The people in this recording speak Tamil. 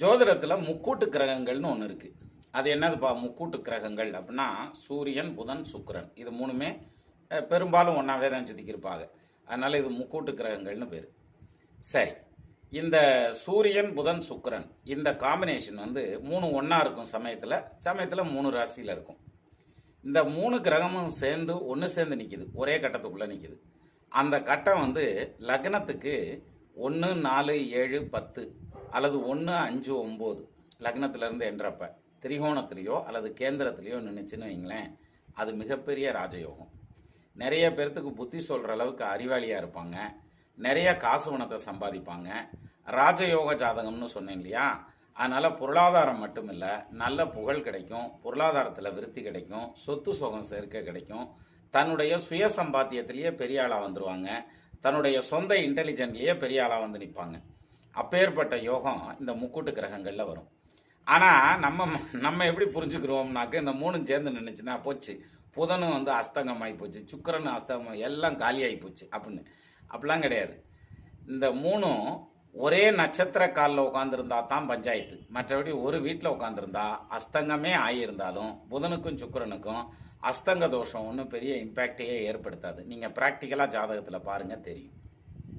ஜோதிடத்தில் முக்கூட்டு கிரகங்கள்னு ஒன்று இருக்குது அது என்னதுப்பா முக்கூட்டு கிரகங்கள் அப்படின்னா சூரியன் புதன் சுக்கரன். இது மூணுமே பெரும்பாலும் ஒன்றாவே தான் சுத்திக்கிருப்பாங்க. அதனால் இது முக்கூட்டு கிரகங்கள்னு பேர். சரி. இந்த சூரியன் புதன் சுக்கிரன் இந்த காம்பினேஷன் வந்து மூணு ஒன்றா இருக்கும் சமயத்தில். சமயத்தில் மூணு ராசியில் இருக்கும். இந்த மூணு கிரகமும் சேர்ந்து ஒன்று சேர்ந்து நிற்கிது ஒரே கட்டத்துக்குள்ளே நிற்கிது அந்த கட்டம் வந்து லக்னத்துக்கு ஒன்று நாலு ஏழு பத்து. அல்லது ஒன்று அஞ்சு ஒம்பது லக்னத்திலேருந்து என்றப்ப திரிகோணத்திலையோ அல்லது கேந்திரத்துலேயோ நின்றுச்சுன்னு வைங்களேன் அது மிகப்பெரிய ராஜயோகம். நிறைய பேர்த்துக்கு புத்தி சொல்கிற அளவுக்கு அறிவாளியாக இருப்பாங்க. நிறைய காசு பணத்தை சம்பாதிப்பாங்க. ராஜயோக ஜாதகம்னு சொன்னேன் இல்லையா? அதனால் பொருளாதாரம் மட்டும் இல்லை நல்ல புகழ் கிடைக்கும் பொருளாதாரத்தில் விருத்தி கிடைக்கும் சொத்து சுகம் சேர்க்க கிடைக்கும். தன்னுடைய சுய சம்பாத்தியத்திலேயே பெரிய ஆளாக வந்துடுவாங்க தன்னுடைய சொந்த இன்டெலிஜென்ட்லேயே பெரிய ஆளாக வந்து நிற்பாங்க அப்பேற்பட்ட யோகம் இந்த முக்கூட்டு கிரகங்களில் வரும். ஆனால் நம்ம நம்ம எப்படி புரிஞ்சுக்கிறோம்னாக்க இந்த மூணும் சேர்ந்து நின்றுச்சுன்னா போச்சு. புதனும் வந்து அஸ்தங்கமாகி போச்சு சுக்கிரனும் அஸ்தங்கம் எல்லாம் காலியாகி போச்சு அப்படின்னு. அப்படிலாம் கிடையாது. இந்த மூணும் ஒரே நட்சத்திர காலில் உட்காந்துருந்தா தான் பஞ்சாயத்து. மற்றபடி ஒரு வீட்டில் உட்காந்துருந்தா அஸ்தங்கமே ஆகியிருந்தாலும் புதனுக்கும் சுக்கரனுக்கும் அஸ்தங்க தோஷம் ஒன்றும் பெரிய இம்பேக்டையே ஏற்படுத்தாது. நீங்கள் ப்ராக்டிக்கலாக ஜாதகத்தில் பாருங்கள் தெரியும்.